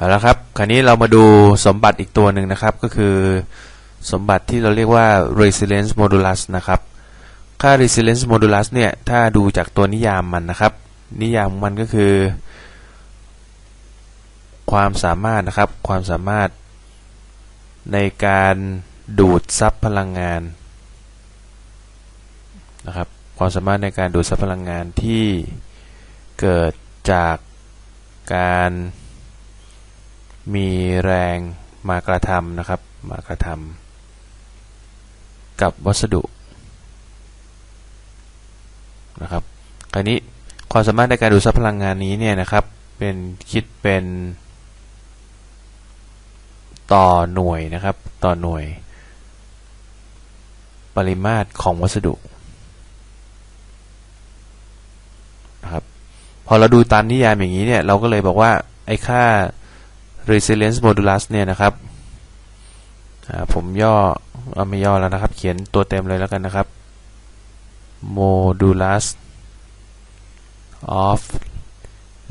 เอาละครับ คราวนี้เรามาดูสมบัติอีกตัวหนึ่งนะครับ ก็คือสมบัติที่เราเรียกว่า resilience modulus นะครับ ค่า resilience modulus เนี่ย ถ้าดูจากตัวนิยามมันนะครับ นิยามมันก็คือ ความสามารถนะครับ ความสามารถในการดูดซับพลังงานนะครับ ความสามารถในการดูดซับพลังงานที่เกิดจากการ มีแรงมากระทำนะครับ มากระทำกับวัสดุนะครับคราวนี้ความสามารถในการดูดซับพลังงานนี้เนี่ยนะครับ เป็นคิดเป็นต่อหน่วยนะครับ ต่อหน่วย ปริมาตรของวัสดุนะครับพอเราดูตามนิยามอย่างนี้เนี่ยเราก็เลยบอกว่าไอ้ค่า resilience modulus เนี่ยนะครับผมย่อเอาไม่ย่อแล้วนะครับ เขียนตัวเต็มเลยแล้วกันนะครับ modulus of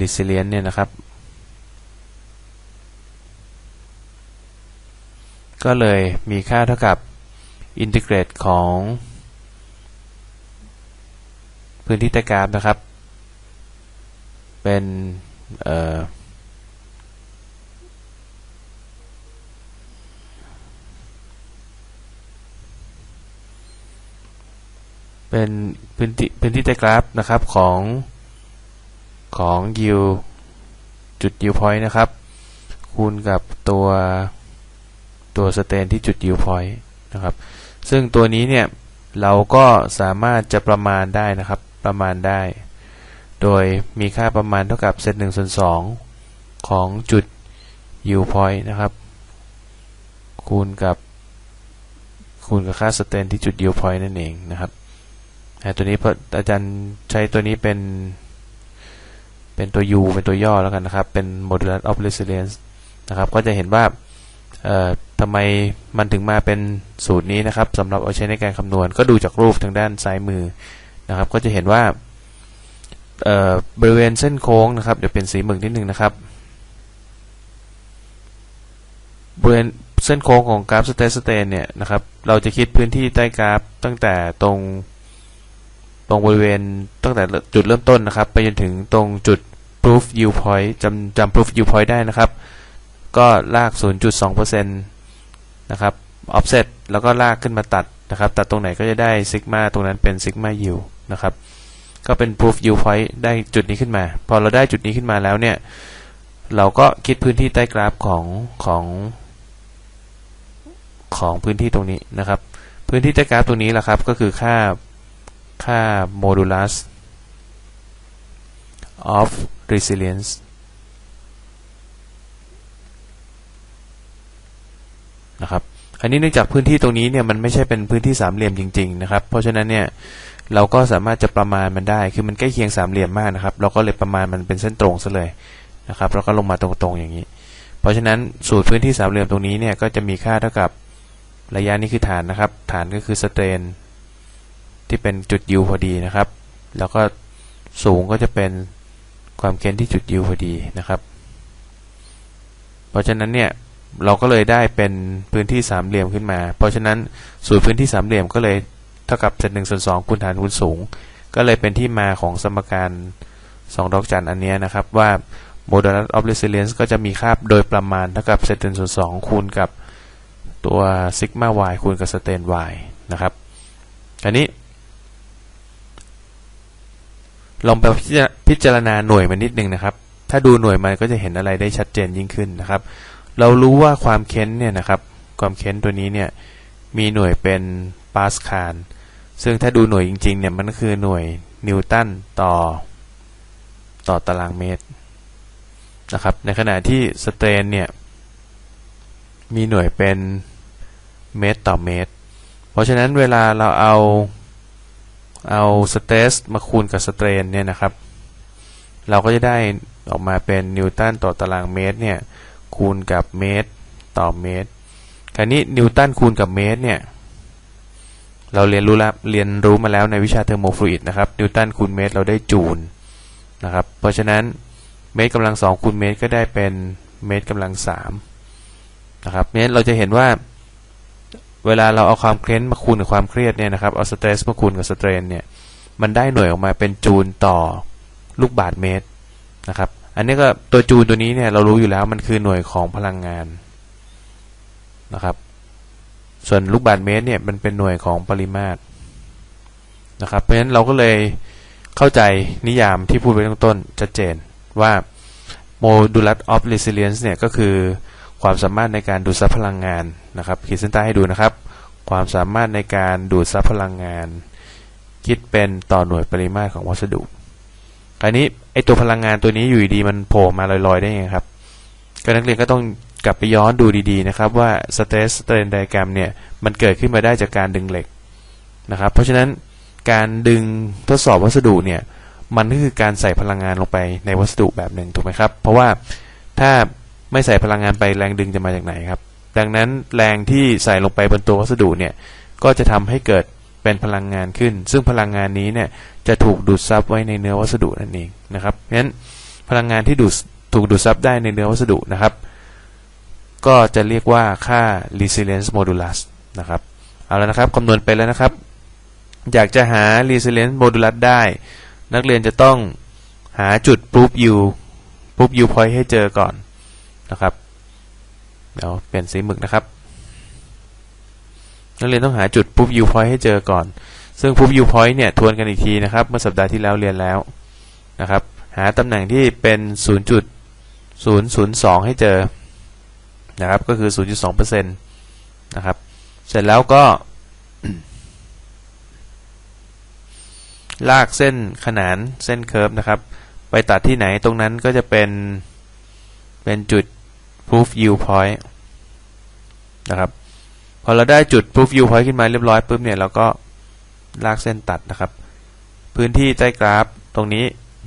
resilience เนี่ยนะครับ ก็เลยมีค่าเท่ากับ integrate ของ พื้นที่ใต้กราฟนะครับ เป็นเอ่อ เป็นพื้นที่พื้นที่ใต้กราฟนะครับของของยิวจุดยิวพอยต์นะครับ คูณกับตัวตัวสเตนที่จุดยิวพอยต์นะครับ ซึ่งตัวนี้เนี่ยเราก็สามารถจะประมาณได้นะครับประมาณได้ โดยมีค่าประมาณเท่ากับเซตหนึ่งส่วนสองของจุดยิวพอยต์นะครับ คูณกับคูณกับค่าสเตนที่จุดยิวพอยต์นั่นเองนะครับ ตัวนี้อาจารย์ใช้ตัวนี้เป็นเป็นตัว u เป็นตัวย่อแล้วกันนะครับ เป็น modulus of resilience นะครับ ก็จะเห็นว่าทำไมมันถึงมาเป็นสูตรนี้นะครับสำหรับเอาใช้ในการคำนวณ ก็ดูจากรูปทางด้านซ้ายมือนะครับ ก็จะเห็นว่าบริเวณเส้นโค้งนะครับ เดี๋ยวเป็นสีหมึกนิดนึงนะครับ บริเวณเส้นโค้งของกราฟสเตสเตนเนี่ยนะครับ เราจะคิดพื้นที่ใต้กราฟตั้งแต่ตรง ตรงบริเวณตั้งแต่จุดเริ่มต้นนะครับ ไปจนถึงตรงจุด proof yield point จำจำ proof yield point ได้นะครับ ก็ลาก 0.2%นะครับ offset แล้วก็ลากขึ้นมาตัดนะครับ ตัดตรงไหนก็จะได้ซิกมาตรงนั้นเป็นซิกมา yield นะครับ ก็เป็น proof yield point ได้จุดนี้ขึ้นมา พอเราได้จุดนี้ขึ้นมาแล้วเนี่ย เราก็คิดพื้นที่ใต้กราฟของของของพื้นที่ตรงนี้นะครับ พื้นที่ใต้กราฟตรงนี้แหละครับ ก็คือค่า ค่า modulus of resilience นะครับ อันนี้เนื่องจากพื้นที่ตรงนี้เนี่ยมันไม่ใช่เป็นพื้นที่สามเหลี่ยมจริงๆนะครับ เพราะฉะนั้นเนี่ยเราก็สามารถจะประมาณมันได้ คือมันใกล้เคียงสามเหลี่ยมมากนะครับ เราก็เลยประมาณมันเป็นเส้นตรงซะเลยนะครับ แล้วก็ลงมาตรงๆอย่างนี้ เพราะฉะนั้นสูตรพื้นที่สามเหลี่ยมตรงนี้เนี่ยก็จะมีค่าเท่ากับระยะนี้คือฐานนะครับ ฐานก็คือสเตรน ที่เป็นจุดยูพอดีนะครับ แล้วก็สูงก็จะเป็นความเค้นที่จุดยูพอดีนะครับ เพราะฉะนั้นเนี่ยเราก็เลยได้เป็นพื้นที่สามเหลี่ยมขึ้นมา เพราะฉะนั้นสูตรพื้นที่สามเหลี่ยมก็เลยเท่ากับเศษหนึ่งส่วนสองคูณฐานคูณสูง ก็เลยเป็นที่มาของสมการสองดอกจันอันนี้นะครับว่า modulus of resilience ก็จะมีค่าโดยประมาณเท่ากับเศษหนึ่งส่วนสองคูณกับตัวซิกมา y คูณกับสเตน y นะครับอันนี้ ลองไปพิจารณาหน่วยมันนิดนึงนะครับ ถ้าดูหน่วยมันก็จะเห็นอะไรได้ชัดเจนยิ่งขึ้นนะครับ เรารู้ว่าความเค้นเนี่ยนะครับ ความเค้นตัวนี้เนี่ยมีหน่วยเป็นปาสคาลซึ่งถ้าดูหน่วยจริงๆเนี่ยมันก็คือหน่วยนิวตันต่อ ต่อตารางเมตรนะครับ ในขณะที่สเตรนเนี่ยมีหน่วยเป็นเมตรต่อเมตร เพราะฉะนั้นเวลาเราเอา เอาสเตสมาคูณกับสเตรนเนี่ยนะครับ เราก็จะได้ออกมาเป็นนิวตันต่อตารางเมตรเนี่ยคูณกับเมตรต่อเมตรคราวนี้นิวตันคูณกับเมตรเนี่ยเราเรียนรู้แล้วเรียนรู้มาแล้วในวิชาเทอร์โมฟลูอิดนะครับนิวตันคูณเมตรเราได้จูลนะครับเพราะฉะนั้นเมตรกำลังสองคูณเมตรก็ได้เป็นเมตรกำลังสามนะครับเนี่ยเราจะเห็นว่า เวลาเราเอาความเครียดมาคูณกับความเครียดเนี่ยนะครับ เอาสเตรสมาคูณกับสเตรนเนี่ย มันได้หน่วยออกมาเป็นจูลต่อลูกบาศเมตรนะครับ อันนี้ก็ตัวจูลตัวนี้เนี่ยเรารู้อยู่แล้วมันคือหน่วยของพลังงานนะครับ ส่วนลูกบาศเมตรเนี่ยมันเป็นหน่วยของปริมาตรนะครับ เพราะฉะนั้นเราก็เลยเข้าใจนิยามที่พูดไว้ตั้งต้นชัดเจนว่า modulus of resilience เนี่ยก็คือ ความสามารถในการดูดซับพลังงานนะครับขีดเส้นใต้ให้ดูนะครับ ความสามารถในการดูดซับพลังงาน คิดเป็นต่อหน่วยปริมาตรของวัสดุคราวนี้ไอตัวพลังงานตัวนี้อยู่ดีมันโผล่มาลอยๆได้ยังไงครับก็นักเรียนก็ต้องกลับไปย้อนดูดีๆนะครับว่า stress strain diagram เนี่ยมันเกิดขึ้นมาได้จากการดึงเหล็กนะครับ เพราะฉะนั้นการดึงทดสอบวัสดุเนี่ยมันก็คือการใส่พลังงานลงไปในวัสดุแบบหนึ่งถูกไหมครับ เพราะว่าถ้า ไม่ใส่พลังงานไปแรงดึงจะมาจากไหนครับ ดังนั้นแรงที่ใส่ลงไปบนตัววัสดุเนี่ยก็จะทำให้เกิดเป็นพลังงานขึ้น ซึ่งพลังงานนี้เนี่ยจะถูกดูดซับไว้ในเนื้อวัสดุนั่นเองนะครับงั้นพลังงานที่ดูดถูกดูดซับได้ในเนื้อวัสดุนะครับ ก็จะเรียกว่าค่า resilience modulus นะครับเอาแล้วนะครับคำนวณไปแล้วนะครับ อยากจะหา resilience modulus ได้ นักเรียนจะต้องหาจุด proof u proof u point ให้เจอก่อน นะครับ เดี๋ยวเปลี่ยนสีหมึกนะครับ นักเรียนต้องหาจุด proof u point ให้เจอก่อน ซึ่ง proof u point เนี่ยทวนกันอีกทีนะครับ เมื่อสัปดาห์ที่แล้วเรียนแล้วนะครับ หาตำแหน่งที่เป็น 0.002 ให้เจอนะครับ ก็คือ 0.2%นะครับ เสร็จแล้วก็ลากเส้นขนานเส้นเคิร์ฟนะครับ ไปตัดที่ไหนตรงนั้นก็จะเป็นเป็นจุด proof yield point นะครับ พอเราได้จุด proof yield point ขึ้นมาเรียบร้อยปุ๊บเนี่ยเราก็ลากเส้นตัดนะครับ พื้นที่ใต้กราฟตรงนี้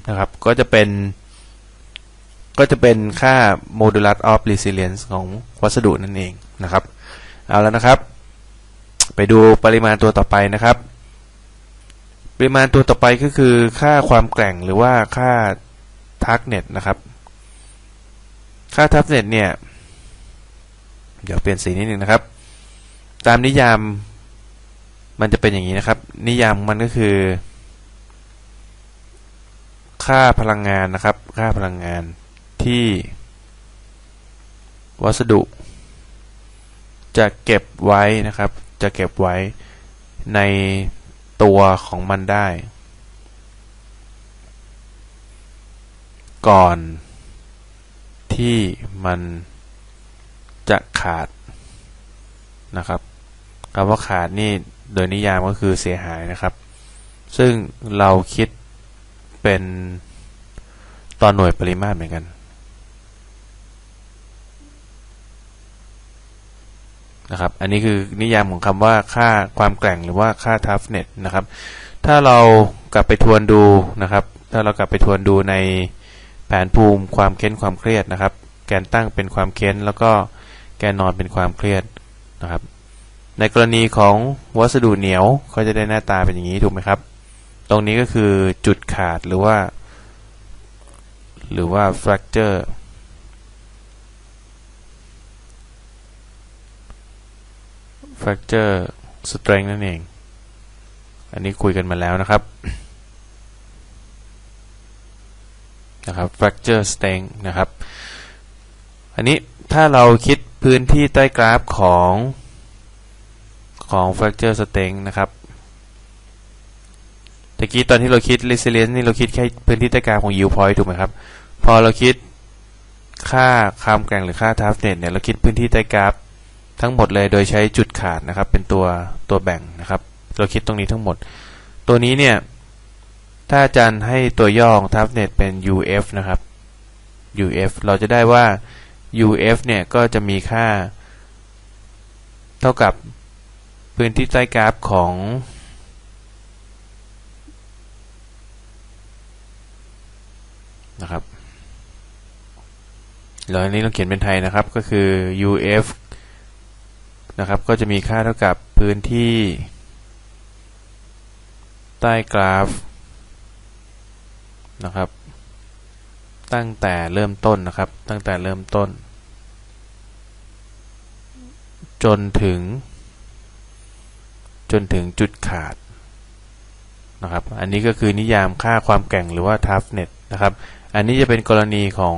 นะครับ ก็จะเป็น ก็จะเป็นค่า modulus of resilience ของวัสดุนั่นเองนะครับ เอาแล้วนะครับ ไปดูปริมาณตัวต่อไปนะครับ ปริมาณตัวต่อไปก็คือค่าความแกร่งหรือว่าค่า target นะครับ ค่า toughness เนี่ย เดี๋ยวเปลี่ยนสีนิดนึงนะครับ ตามนิยามมันจะเป็นอย่างนี้นะครับ นิยามมันก็คือ ค่าพลังงานนะครับ ค่าพลังงานที่ วัสดุ จะเก็บไว้นะครับ จะเก็บไว้ในตัวของมันได้ ก่อน ที่มันจะขาดนะครับคำว่าขาดนี่โดยนิยามก็คือเสียหายนะครับ ซึ่งเราคิดเป็นตอนหน่วยปริมาตรเหมือนกัน นะครับ อันนี้คือนิยามของคำว่าค่าความแกร่งหรือว่าค่า toughness นะครับ ถ้าเรากลับไปทวนดูนะครับ ถ้าเรากลับไปทวนดูใน แผนภูมิความเค้นความเครียดนะครับ แกนตั้งเป็นความเค้น แล้วก็แกนนอนเป็นความเครียดนะครับ ในกรณีของวัสดุเหนียวเขาจะได้หน้าตาเป็นอย่างนี้ถูกไหมครับ ตรงนี้ก็คือจุดขาดหรือว่า หรือว่า fracture fracture strength นั่นเอง อันนี้คุยกันมาแล้วนะครับ นะครับ fracture strength นะครับ อันนี้ถ้าเราคิดพื้นที่ใต้กราฟของของ fracture strength นะครับตะกี้ตอนที่เราคิด resilience นี่เราคิดแค่พื้นที่ใต้กราฟของ yield point ถูกไหมครับ พอเราคิดค่าความแกร่งหรือค่า toughness เนี่ยเราคิดพื้นที่ใต้กราฟทั้งหมดเลยโดยใช้จุดขาดนะครับ เป็นตัวตัวแบ่งนะครับ เราคิดตรงนี้ทั้งหมด ตัวนี้เนี่ย ถ้าอาจารย์ให้ตัวย่อของ toughness เป็น UF นะครับ UF เราจะได้ว่า UF เนี่ยก็จะมีค่า เท่ากับพื้นที่ใต้กราฟของ นะครับแล้วอันนี้เราเขียนเป็นไทยนะครับก็คือ UF นะครับก็จะมีค่าเท่ากับพื้นที่ ใต้กราฟ นะครับ ตั้งแต่เริ่มต้นนะครับ ตั้งแต่เริ่มต้น จนถึง จนถึงจุดขาดนะครับ อันนี้ก็คือนิยามค่าความแก่งหรือว่า toughness นะครับ อันนี้จะเป็นกรณีของ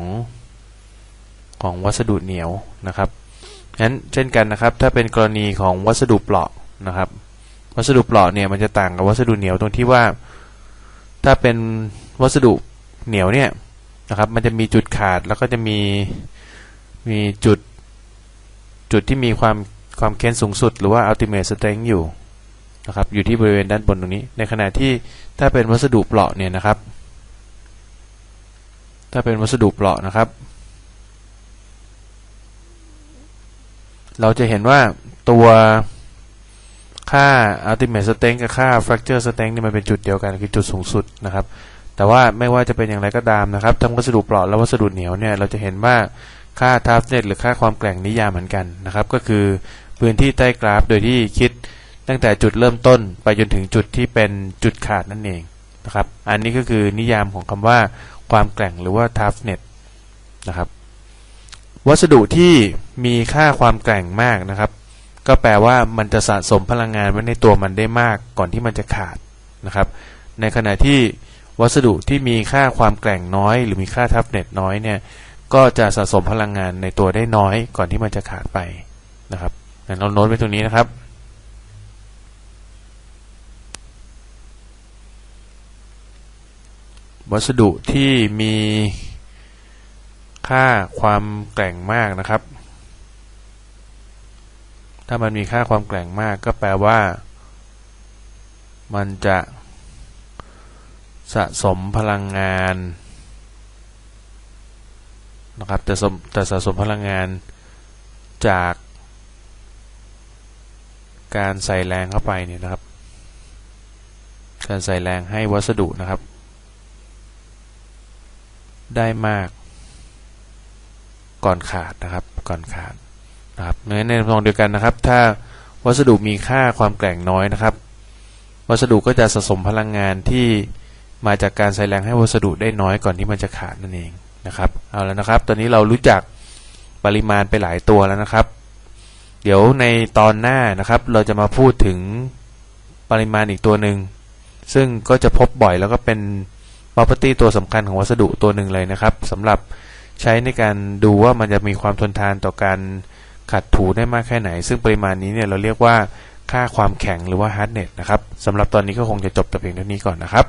ของวัสดุเหนียวนะครับงั้นเช่นกันนะครับ ถ้าเป็นกรณีของวัสดุเปราะนะครับ วัสดุเปราะเนี่ยมันจะต่างกับวัสดุเหนียวตรงที่ว่า ถ้าเป็นวัสดุเหนียวเนี่ยนะครับ มันจะมีจุดขาดแล้วก็จะมีมีจุดจุดที่มีความความเค้นสูงสุด หรือว่า ultimate strength อยู่นะครับ อยู่ที่บริเวณด้านบนตรงนี้ ในขณะที่ถ้าเป็นวัสดุเปราะเนี่ยนะครับ ถ้าเป็นวัสดุเปราะนะครับ เราจะเห็นว่าตัว ค่า ultimate strength กับค่า fracture strength นี่มันเป็นจุดเดียวกันคือจุดสูงสุดนะครับ แต่ว่าไม่ว่าจะเป็นอย่างไรก็ตามนะครับทั้งวัสดุเปราะและวัสดุเหนียวเนี่ยเราจะเห็นว่าค่า toughness หรือค่าความแกร่งนิยามเหมือนกันนะครับ ก็คือพื้นที่ใต้กราฟโดยที่คิดตั้งแต่จุดเริ่มต้นไปจนถึงจุดที่เป็นจุดขาดนั่นเองนะครับ อันนี้ก็คือนิยามของคำว่าความแกร่งหรือว่า toughness นะครับ วัสดุที่มีค่าความแกร่งมากนะครับ ก็แปลว่ามันจะสะสมพลังงานไว้ในตัวมันได้มากก่อนที่มันจะขาดนะครับ ในขณะที่วัสดุที่มีค่าความแกร่งน้อย หรือมีค่าทับเน็ตน้อยเนี่ยก็จะสะสมพลังงานในตัวได้น้อยก่อนที่มันจะขาดไปนะครับเราโน้ตไว้ตรงนี้นะครับวัสดุที่มีค่าความแกร่งมากนะครับ ถ้ามันมีค่าความแกร่งมากก็แปลว่า มันจะสะสมพลังงานนะครับแต่สมแต่สะสมพลังงานจากการใส่แรงเข้าไปเนี่ยนะครับ การใส่แรงให้วัสดุนะครับ ได้มาก ก่อนขาดนะครับ ก่อนขาด นะครับในทำนองเดียวกันนะครับ ถ้าวัสดุมีค่าความแกร่งน้อยนะครับ วัสดุก็จะสะสมพลังงานที่มาจากการใส่แรงให้วัสดุได้น้อยก่อนที่มันจะขาดนั่นเองนะครับ เอาแล้วนะครับ ตอนนี้เรารู้จักปริมาณไปหลายตัวแล้วนะครับ เดี๋ยวในตอนหน้านะครับ เราจะมาพูดถึงปริมาณอีกตัวหนึ่งซึ่งก็จะพบบ่อยแล้วก็เป็น property ตัวสำคัญของวัสดุตัวหนึ่งเลยนะครับสำหรับใช้ในการดูว่ามันจะมีความทนทานต่อการ ขัดถูได้มากแค่ไหน ซึ่งปริมาณนี้เนี่ยเราเรียกว่าค่าความแข็งหรือว่า hardness นะครับสำหรับตอนนี้ก็คงจะจบแต่เพียงเท่านี้ก่อนนะครับ